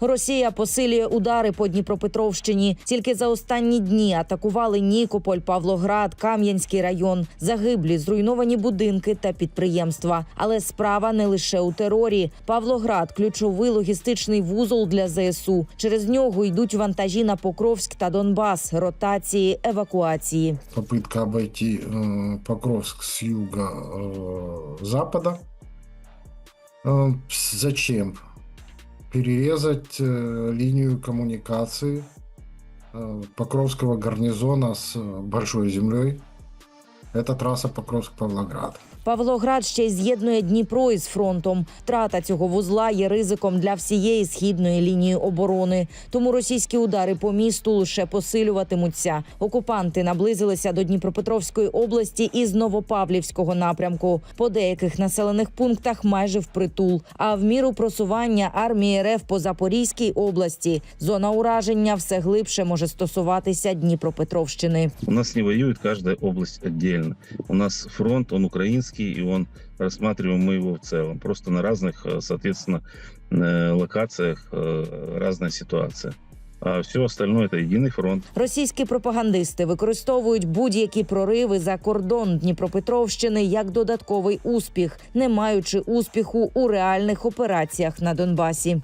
Росія посилює удари по Дніпропетровщині. Тільки за останні дні атакували Нікополь, Павлоград, Кам'янський район, загиблі, зруйновані будинки та підприємства. Але справа не лише у терорі. Павлоград ключовий логістичний вузол для ЗСУ. Через нього йдуть вантажі на Покровськ та Донбас, ротації, евакуації. попытка обойти э, Покровск с юга-запада. зачем? Перерезать э, линию коммуникации э, Покровского гарнизона с э, Большой землей. Это трасса Покровск-Павлоград. Павлоград ще й з'єднує Дніпро із фронтом. Трата цього вузла є ризиком для всієї східної лінії оборони. Тому російські удари по місту лише посилюватимуться. Окупанти наблизилися до Дніпропетровської області із Новопавлівського напрямку. По деяких населених пунктах майже впритул. А в міру просування армії РФ по Запорізькій області зона ураження все глибше може стосуватися Дніпропетровщини. У нас не воюет каждая область отдельно. У нас фронт, он украинский, и он рассматриваем мы его в целом. Просто на разных, э, соответственно, э, локациях э, разная ситуация. А все остальное это единый фронт. Російські пропагандисти використовують будь-які прориви за кордон Дніпропетровщини як додатковий успіх, не маючи успіху у реальних операціях на Донбасі.